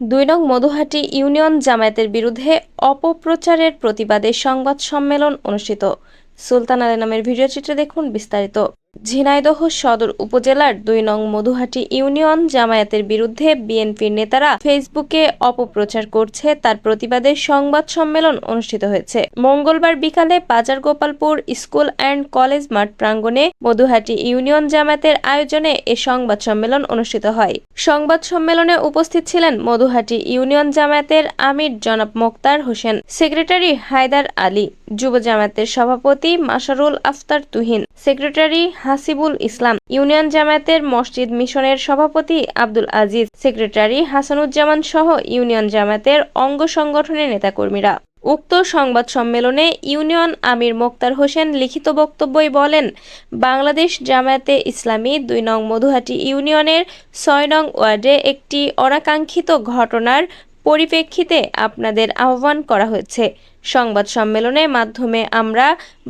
দুই নং মধুহাটি ইউনিয়ন জামায়াতের বিরুদ্ধে অপপ্রচারের প্রতিবাদে সংবাদ সম্মেলন অনুষ্ঠিত। সুলতান আলী নামের ভিডিও চিত্রে দেখুন বিস্তারিত। ঝিনাইদহ সদর উপজেলার দুই নং মধুহাটি ইউনিয়ন জামায়াতের বিরুদ্ধে বিএনপির নেতারা ফেসবুকে অপপ্রচার করছে, তার প্রতিবাদে সংবাদ সম্মেলন অনুষ্ঠিত হয়েছে। মঙ্গলবার বিকালে বাজার গোপালপুর স্কুল অ্যান্ড কলেজ মাঠ প্রাঙ্গণে মধুহাটি ইউনিয়ন জামায়াতের আয়োজনে এ সংবাদ সম্মেলন অনুষ্ঠিত হয়। সংবাদ সম্মেলনে উপস্থিত ছিলেন মধুহাটি ইউনিয়ন জামায়াতের আমির জনাব মোক্তার হোসেন, সেক্রেটারি হায়দার আলী, যুব জামায়াতের সভাপতি মাসারুল আফতার তুহিন সেক্রেটারি হাসিবুল ইসলাম, ইউনিয়ন জামায়াতের মসজিদ মিশনের সভাপতি আব্দুল আজিজ, সেক্রেটারি হাসানুজ্জামান সহ ইউনিয়ন জামায়াতের অঙ্গ সংগঠনের নেতাকর্মীরা। উক্ত সংবাদ সম্মেলনে ইউনিয়ন আমির মোক্তার হোসেন লিখিত বক্তব্যই বলেন, বাংলাদেশ জামায়াতে ইসলামী দুই নং মধুহাটি ইউনিয়নের ছয় নং ওয়ার্ডে একটি অনাকাঙ্ক্ষিত ঘটনার পরিপ্রেক্ষিতে আপনাদের আহ্বান করা হয়েছে। সংবাদ সম্মেলনের মাধ্যমে আমরা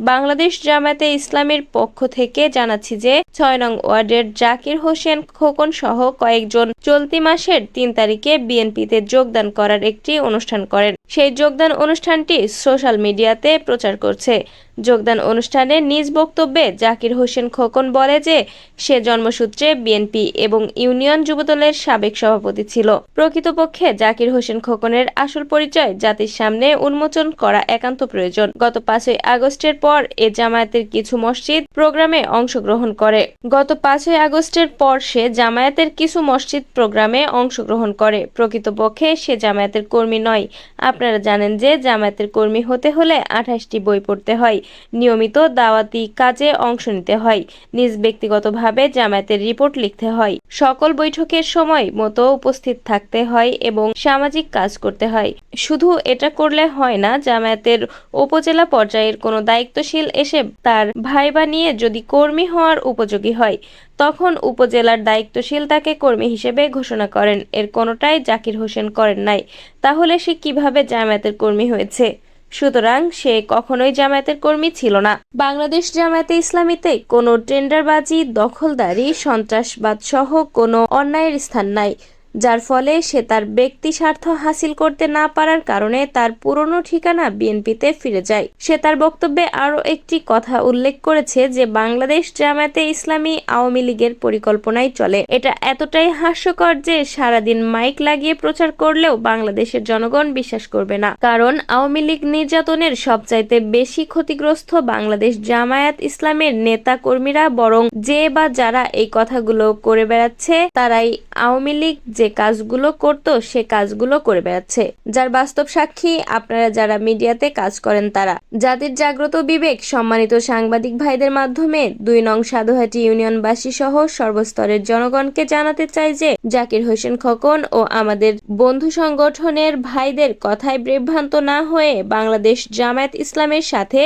বাংলাদেশ জামায়াতে ইসলামের পক্ষ থেকে জানাচ্ছি যে ছয় নং ওয়ার্ডের জাকির হোসেন খোকন সহ কয়েকজন চলতি মাসের তিন তারিখে বিএনপিতে যোগদান করার একটি অনুষ্ঠান করেন। সেই যোগদান অনুষ্ঠানটি সোশ্যাল মিডিয়াতে প্রচার করছে। যোগদান অনুষ্ঠানে নিজ বক্তব্যে জাকির হোসেন খোকন বলে যে সে জন্মসূত্রে বিএনপি এবং ইউনিয়ন যুবদলের সাবেক সভাপতি ছিল। প্রকৃতপক্ষে জাকির হোসেন খোকনের আসল পরিচয় জাতির সামনে উন্মোচন করা একান্ত প্রয়োজন। গত পাঁচই আগস্টের পর এ জামায়াতের কিছু মসজিদ প্রোগ্রামে অংশগ্রহণ করে। গত পাঁচই আগস্টের পর সে জামায়াতের কিছু মসজিদ প্রোগ্রামে অংশগ্রহণ করে। প্রকৃতপক্ষে সে জামায়াতের কর্মী নয়। আপনারা জানেন যে জামায়াতের কর্মী হতে হলে আঠাশটি বই পড়তে হয়। নিয়মিত দাওয়াতি কাজে অংশ নিতে হয়। নিজ ব্যক্তিগতভাবে জামায়াতের রিপোর্ট লিখতে হয়। সকল বৈঠকের সময় মতো উপস্থিত থাকতে হয় এবং সামাজিক কাজ করতে হয়। শুধু এটা করলে হয় না জামায়াতের উপজেলা পর্যায়ের কোনো দায়িত্বশীল এসে তার ভাইবা নিয়ে যদি কর্মী হওয়ার উপযোগী হয়, তখন উপজেলার দায়িত্বশীল তাকে কর্মী হিসেবে ঘোষণা করেন। এর কোনোটাই জাকির হোসেন করেন নাই। তাহলে সে কীভাবে জামায়াতের কর্মী হয়েছে? সুতরাং সে কখনোই জামায়াতের কর্মী ছিল না। বাংলাদেশ জামায়াতে ইসলামীতে কোনো টেন্ডারবাজি, দখলদারি সন্ত্রাসবাদ সহ কোনো অন্যায়ের স্থান নাই। যার ফলে সে তার ব্যক্তি স্বার্থ হাসিল করতে না পারার কারণে তার পুরনো ঠিকানা বিএনপিতে ফিরে যায়। সে তার বক্তব্যে আরও একটি কথা উল্লেখ করেছে যে, বাংলাদেশ জামায়াতে ইসলামী আওয়ামী লীগের পরিকল্পনায় চলে। এটা এতটাই হাস্যকর যে, সারাদিন মাইক লাগিয়ে প্রচার করলেও বাংলাদেশের জনগণ বিশ্বাস করবে না। কারণ আওয়ামী লীগ নির্যাতনের সবচাইতে বেশি ক্ষতিগ্রস্ত বাংলাদেশ জামায়াত ইসলামের নেতা কর্মীরা বরং যে বা যারা এই কথাগুলো করে বেড়াচ্ছে, তারাই আওয়ামী লীগ যে কাজগুলো করত, সে কাজগুলো করে বেড়াচ্ছে। যার বাস্তব সাক্ষী আপনারা যারা মিডিয়াতে কাজ করেন তারা। জাতির জাগ্রত বিবেক, সম্মানিত সাংবাদিক ভাইদের মাধ্যমে দুই নং সাধুহাটি ইউনিয়নবাসী সহ সর্বস্তরের জনগণকে জানাতে চাই যে, জাকির হোসেন খোকন ও আমাদের বন্ধু সংগঠনের ভাইদের কথায় বিভ্রান্ত না হয়ে বাংলাদেশ জামায়াত ইসলামের সাথে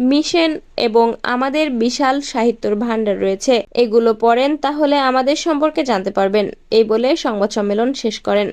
মিশেন এবং আমাদের বিশাল সাহিত্যর ভাণ্ডার রয়েছে। এগুলো পড়েন তাহলে আমাদের সম্পর্কে জানতে পারবেন। এই বলে সংবাদ সম্মেলন শেষ করেন।